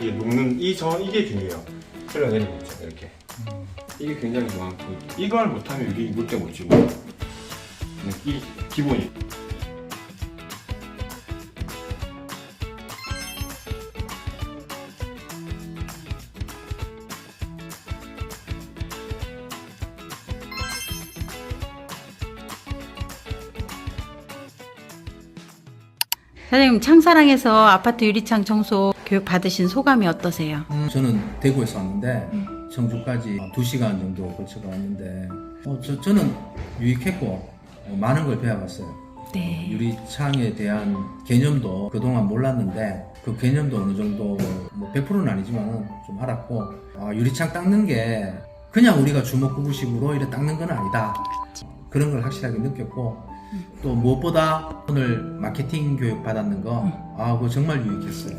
이게 녹는 이 전 이게 중요해요. 흘러내리고 있죠 이렇게. 이게 굉장히 많고 이걸 못하면 여기 물때 못 지고. 이 기본이. 사장님 창사랑에서 아파트 유리창 청소 교육 받으신 소감이 어떠세요? 저는 대구에서 왔는데 청주까지 2시간 정도 걸쳐가 왔는데 어, 저, 저는 유익했고 어, 많은 걸 배워갔어요. 네. 유리창에 대한 개념도 그동안 몰랐는데 그 개념도 어느 정도 뭐 100%는 아니지만 좀 알았고 아, 유리창 닦는 게 그냥 우리가 주먹구구식으로 이렇게 닦는 건 아니다. 그런 걸 확실하게 느꼈고 또 무엇보다 오늘 마케팅 교육 받았는 거, 아, 그거 정말 유익했어요.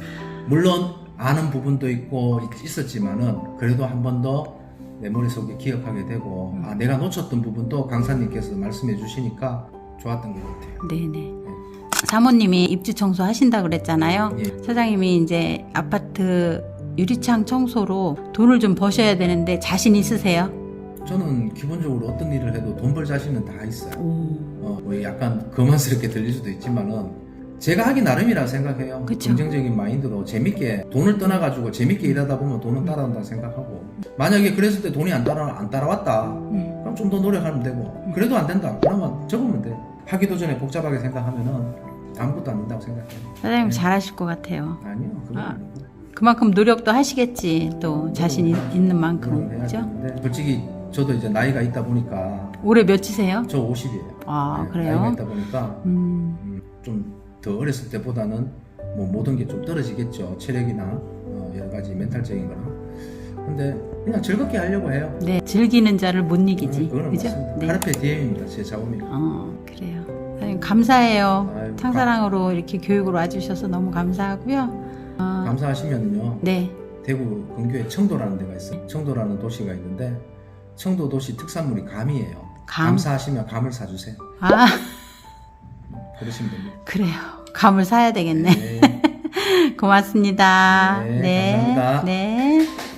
물론 아는 부분도 있고 있- 있었지만은 그래도 한 번 더 내 머릿속에 기억하게 되고, 아, 내가 놓쳤던 부분도 강사님께서 말씀해 주시니까 좋았던 것 같아요. 네네. 사모님이 입주 청소 하신다 그랬잖아요. 예. 사장님이 이제 아파트 유리창 청소로 돈을 좀 버셔야 되는데 자신 있으세요? 저는 기본적으로 어떤 일을 해도 돈 벌 자신은 다 있어요. 오. 어, 뭐 약간 거만스럽게 들릴 수도 있지만은 제가 하기 나름이라 생각해요. 그쵸. 긍정적인 마인드로 재밌게 돈을 떠나가지고 재밌게 일하다 보면 돈은 따라온다 생각하고 만약에 그랬을 때 돈이 안 따라 안 따라왔다 음. 그럼 좀 더 노력하면 되고 그래도 안 된다 그러면 접으면 돼. 하기도 전에 복잡하게 생각하면은 아무것도 안 된다고 생각해요. 사장님 잘하실 것 같아요. 아니요 그건 아, 아니고. 그만큼 노력도 하시겠지. 또 자신 이- 있는 만큼. 그죠? 되는데 솔직히 저도 이제 나이가 있다 보니까 올해 몇이세요? 저 50이에요. 아, 나이가 그래요? 있다 보니까 음. 좀 더 어렸을 때보다는 뭐 모든 게 좀 떨어지겠죠. 체력이나 어, 여러 가지 멘탈적인 거나. 근데 그냥 즐겁게 하려고 해요. 네, 즐기는 자를 못 이기지. 음, 그거는 그죠? 맞습니다. 네. 카르페 디엠입니다. 제 작업이. 어, 그래요. 사장님 감사해요. 아이고, 창사랑으로 이렇게 교육을 와주셔서 너무 감사하고요. 어, 감사하시면요. 네. 대구 근교에 청도라는 데가 있어요. 청도라는 도시가 있는데 청도 도시 특산물이 감이에요. 감? 감사하시면 감을 사주세요. 아, 그러시면 됩니다. 그래요. 감을 사야 되겠네. 네. 고맙습니다. 네, 감사합니다. 네.